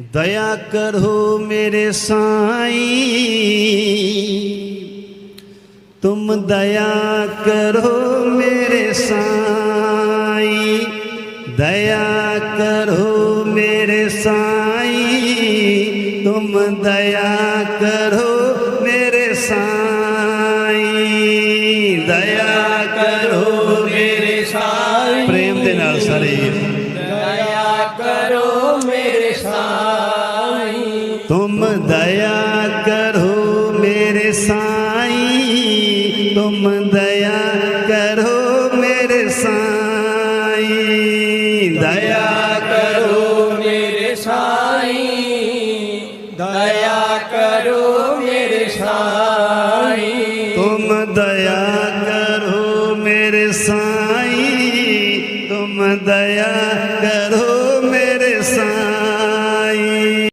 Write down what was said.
दया करो मेरे साईं। तुम दया करो मेरे साईं। दया करो मेरे साईं। तुम दया करो मेरे साईं। दया करो मेरे साईं। प्रेम के नाल सारे दया करो मेरे तुम दया करो मेरे साई। तुम दया करो मेरे साई। दया करो मेरे साई। दया करो मेरे साई। तुम दया करो मेरे साई। तुम दया करो